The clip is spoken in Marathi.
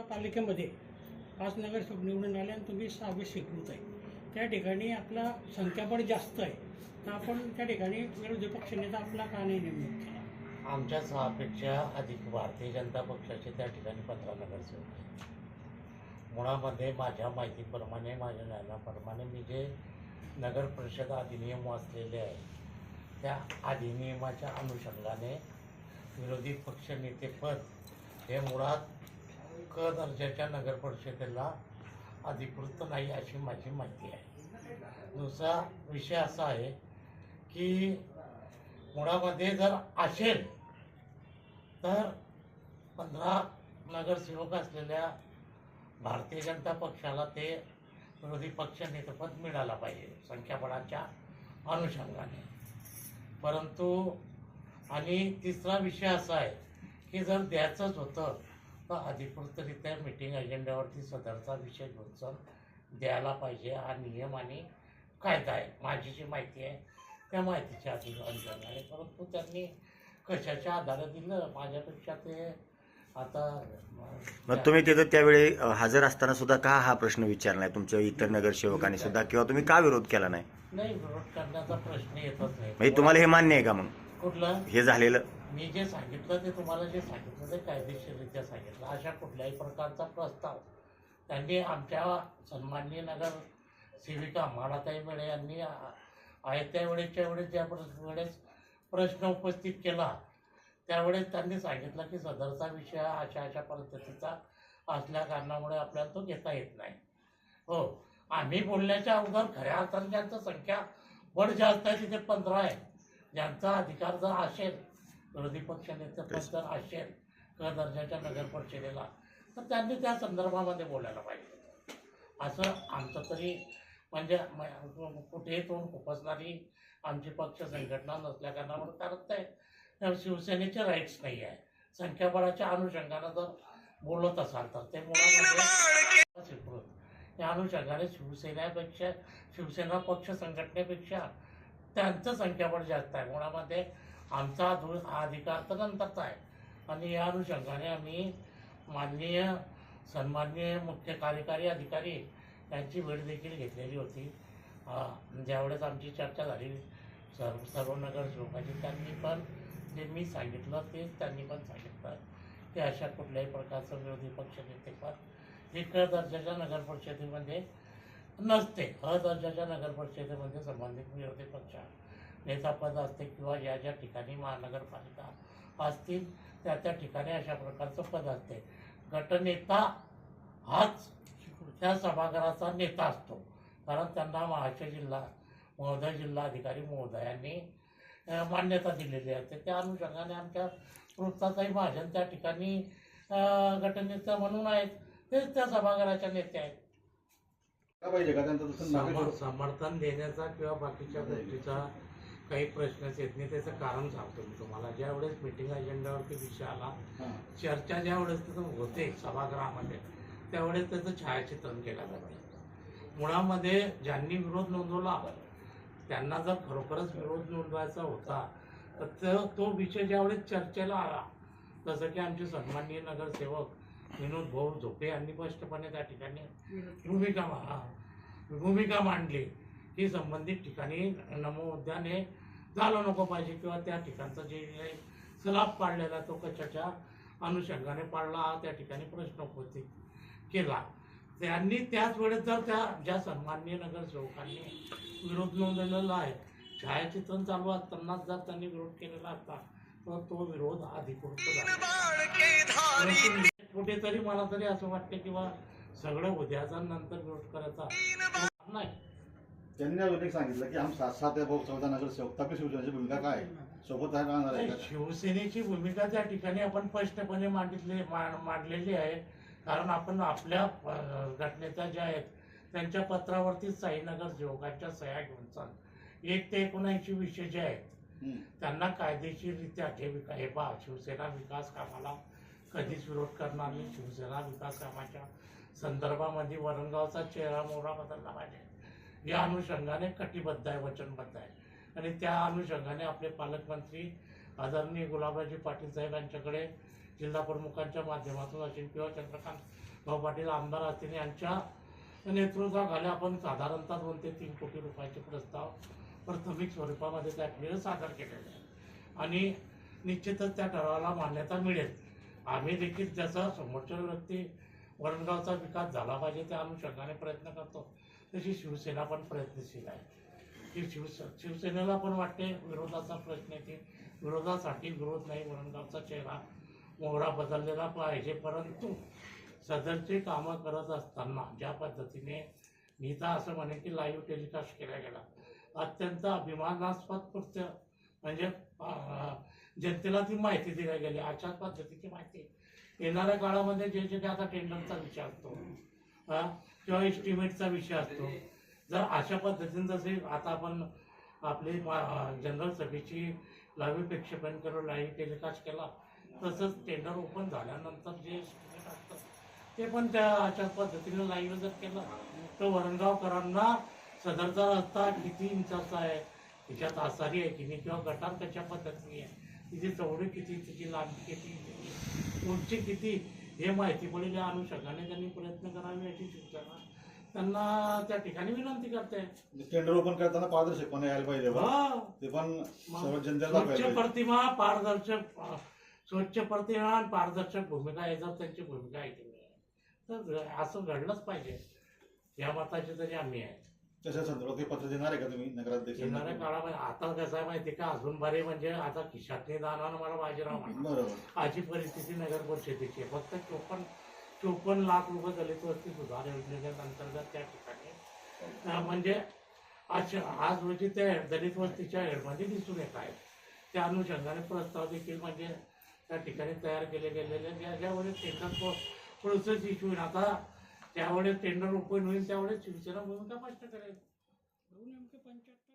आता पालिकेमध्ये पाच नगरसेवक निवडून आले आणि तुम्ही सहावे स्वीकृत आहे. त्या ठिकाणी आपला संख्याबळ जास्त आहे. तर आपण त्या ठिकाणी विरोधी पक्षनेता आपला का नाही नेमणूक केला आमच्या सहापेक्षा अधिक भारतीय जनता पक्षाचे त्या ठिकाणी पंधरा नगरसेवक आहेत. मुळामध्ये माझ्या माहितीप्रमाणे माझ्या ज्ञानाप्रमाणे मी जे नगर परिषद अधिनियम वाचलेले आहे त्या अधिनियमाच्या अनुषंगाने विरोधी पक्षनेतेपद हे मुळात क दर्जाच्या नगर परिषदेला अधिकृत नाही अशी माझी माहिती आहे. दुसरा विषय असा आहे की मुळामध्ये जर असेल तर पंधरा नगरसेवक असलेल्या भारतीय जनता पक्षाला ते विरोधी पक्ष नेतृपद मिळाला पाहिजे संख्याबळाच्या अनुषंगाने. परंतु आणि तिसरा विषय असा आहे की जर द्यायचंच होतं अधिकृतरित्या मीटिंग अजेंड्यावरती सदरचा विषय सर द्यायला पाहिजे हा नियम आणि कायदा आहे. माझी जी माहिती आहे त्या माहितीच्या अनुषंगाने परंतु त्यांनी कशाच्या आधारे दिलं? माझ्यापेक्षा ते आता मग तुम्ही तिथं त्यावेळी हजर असताना सुद्धा का हा प्रश्न विचारला नाही? तुमच्या इतर नगरसेवकांनी सुद्धा किंवा तुम्ही का विरोध केला नाही? नाही विरोध करण्याचा प्रश्न येतच नाही. म्हणजे तुम्हाला हे मान्य आहे का मग? कुठलं? हे झालेलं? मी जे सांगितलं ते तुम्हाला जे सांगितलं ते कायदेशीररित्या सांगितलं. अशा कुठल्याही प्रकारचा प्रस्ताव त्यांनी आमच्या सन्माननीय नगर सेविका माळाताई मेळे यांनी आहे आयत्या वेळेच्या वेळेस ज्या वेळेस प्रश्न उपस्थित केला त्यावेळेस त्यांनी सांगितलं की सदरचा विषय अशा अशा पद्धतीचा असल्या कारणामुळे आपल्याला तो घेता येत नाही. हो आम्ही बोलण्याच्या अगोदर खऱ्या अर्थाने ज्यांचं संख्या बड जास्त आहे तिथे पंधरा आहे. ज्यांचा अधिकार जर असेल विरोधी पक्ष नेते पद जर असेल क दर्जाच्या नगर परिषदेला. तर त्यांनी त्या संदर्भामध्ये बोलायला पाहिजे. असं आमचं तरी म्हणजे कुठेही तोंड खुपसणारी आमची पक्ष संघटना नसल्या कारणामुळे कारण ते शिवसेनेचे राईट्स नाही आहे संख्याबळाच्या अनुषंगानं जर बोलत असाल तर ते मुळामध्ये स्वीकृत या अनुषंगाने शिवसेनेपेक्षा शिवसेना पक्ष संघटनेपेक्षा त्यांचं संख्याबळ जास्त आहे. मुळामध्ये आमचा धु हा अधिकार तर नंतरचा आहे. आणि या अनुषंगाने आम्ही माननीय सन्माननीय मुख्य कार्यकारी अधिकारी यांची भेट देखील घेतलेली होती. ज्यावेळेस आमची चर्चा झाली सर्व सर्व नगरसेवकाची त्यांनी पण जे मी सांगितलं तेच त्यांनी पण सांगितलं की अशा कुठल्याही प्रकारचं विरोधी पक्ष नेतेपद हे क दर्जाच्या नगर परिषदेमध्ये नसते. अ दर्जाच्या नगर परिषदेमध्ये संबंधित विरोधी पक्ष नेता पद असते किंवा या ज्या ठिकाणी महानगरपालिका असतील त्या त्या ठिकाणी अशा प्रकारचं पद असते. गटनेता हाच त्या सभागृहाचा नेता असतो. कारण त्यांना महाराष्ट्र जिल्हा महोदय जिल्हा अधिकारी महोदयांनी मान्यता दिलेली आहे त्या अनुषंगाने आमच्या वृत्ताचाही महाजन त्या ठिकाणी गटनेता म्हणून आहेत. तेच त्या सभागृहाच्या नेते आहेत. समर्थन देण्याचा किंवा बाकीच्या गोष्टीचा काही प्रश्नच येत नाही त्याचं कारण सांगतो मी तुम्हाला. ज्या वेळेस मिटिंग अजेंडावरती विषय आला हां. चर्चा ज्या वेळेस तिथं होते सभागृहामध्ये त्यावेळेस त्याचं छायाचित्रण केलं जाते. मुळामध्ये ज्यांनी विरोध नोंदवला त्यांना जर खरोखरच विरोध नोंदवायचा होता तर तो- विषय ज्यावेळेस चर्चेला आला जसं की आमचे सन्माननीय नगरसेवक विनोद भाऊ झोपे यांनी स्पष्टपणे त्या ठिकाणी भूमिका हा, भूमिका मांडली. की संबंधित ठिकाणी नमो उद्यान हे झालं नको पाहिजे किंवा त्या ठिकाणचा जे सलाब पाडलेला तो कशाच्या अनुषंगाने पाडला हा त्या ठिकाणी प्रश्न उपस्थित केला. त्यांनी त्याच वेळेस जर त्या ज्या सन्माननीय नगरसेवकांनी विरोध नोंदवलेला आहे छायाचित्रण चालू असतानाच जर त्यांनी विरोध केलेला असता तर तो विरोध अधिकृत झाला. कुठेतरी मला तरी असं वाटतं किंवा सगळं उद्याचा नंतर विरोध करायचा. नाही. त्यांनी अजून एक सांगितलं की आम सात सात चौदा नगरसेवक तपी शिवसेनेची भूमिका काय आहे? सोबत आहे राहणार आहे का? शिवसेनेची भूमिका त्या ठिकाणी आपण स्पष्टपणे मांडितली मा- मांडलेली आहे कारण आपण आपल्या अं, गटनेत्या ज्या आहेत त्यांच्या पत्रावरतीच साईनगर सेवकांच्या सह्या घेऊन चाल एक ते एकोणऐंशी विषय जे आहेत हम्म. त्यांना कायदेशीररित्या हे विका हे पहा शिवसेना विकास कामाला कधीच विरोध करणार नाही शिवसेना विकास कामाच्या संदर्भामध्ये वरणगावचा चेहरा मोहरा बदलला पाहिजे या अनुषंगाने कटिबद्ध आहे वचनबद्ध आहे. आणि त्या अनुषंगाने आपले पालकमंत्री आदरणीय गुलाबराजी पाटील साहेब यांच्याकडे जिल्हा प्रमुखांच्या माध्यमातून असेल किंवा चंद्रकांत भाऊ पाटील आमदार असतील यांच्या नेतृत्वाखाली आपण साधारणतः दोन ते तीन कोटी रुपयाचे प्रस्ताव प्राथमिक स्वरूपामध्ये त्या ठिकाणी सादर केलेले आहे आणि निश्चितच त्या ठरावाला मान्यता मिळेल. आम्ही देखील जसा समोरच्या व्यक्ती वरणगावचा विकास झाला पाहिजे त्या अनुषंगाने प्रयत्न करतो. तशी शिवसेना पण प्रयत्नशील आहे. की शिवसे शिवसेनेला पण वाटते विरोधाचा प्रश्न येते विरोधासाठी विरोध नाही वरणगावचा चेहरा मोहरा बदललेला पाहिजे. परंतु सदरचे कामं करत असताना ज्या पद्धतीने नीता असं म्हणे की लाईव्ह टेलिकास्ट केला गेला. अत्यंत अभिमानास्पद कृत्य. म्हणजे जनतेला ती माहिती दिली गेली. अशाच पद्धतीची माहिती येणाऱ्या काळामध्ये जे जे काही आता टेंडरचा विचारतो. किंवा एस्टिमेटचा विषय असतो. जर अशा पद्धतीने जसे आता आपण आपली जनरल सभेची लाईव्ह प्रक्षेपण करून लाईव्ह टेलिकास्ट केला तसंच टेंडर ओपन झाल्यानंतर जे एस्टिमेट असतं ते पण त्या अशा पद्धतीने लाईव्ह जर केलं तर वरणगावकरांना सदरचा रस्ता किती इंचाचा आहे तिच्यात आसारी आहे की नाही किंवा गटार कशा पद्धतीने आहे तिची चौडी किती तिची लांबी किती उंची किती हे माहिती पडेल या अनुषंगाने त्यांनी प्रयत्न करावे याची शिवसेना त्यांना त्या ठिकाणी विनंती करते टेंडर ओपन करताना पारदर्शकपणे यायला पाहिजे. हो. ते पण मग सर्व जनतेला स्वच्छ दाखवायला पाहिजे. प्रतिमा पारदर्शक अं, स्वच्छ प्रतिमा आणि पारदर्शक भूमिका याच्यावर त्यांची भूमिका आहे की नाही तर असं घडलंच पाहिजे या मताचे तरी आम्ही आहे तशा संदर्भात काही पत्र देणार आहे का तुम्ही नगराध्यक्ष? येणाऱ्या काळामध्ये आता कसं आहे माहिती का? अजून बरे म्हणजे आता खिशातने दानानं मला बाजीराव म्हणा. बरोबर. अशी परिस्थिती नगर परिषदेची आहे. फक्त चोपन्न चोपन्न लाख रुपये दलित वस्ती सुधार योजनेच्या अंतर्गत त्या ठिकाणी अं, म्हणजे आज आज रोजी त्या दलित वस्तीच्या हेडमध्ये दिसून येत आहेत. त्या अनुषंगाने प्रस्ताव देखील म्हणजे त्या ठिकाणी तयार केले गेलेले ज्या टेंडर प्रोसेस इश्यू आता त्यावेळेस टेंडर ओपन होईल त्यावेळेस शिवसेना भूमिका स्पष्ट करेल नेमके पंच्याहत्तर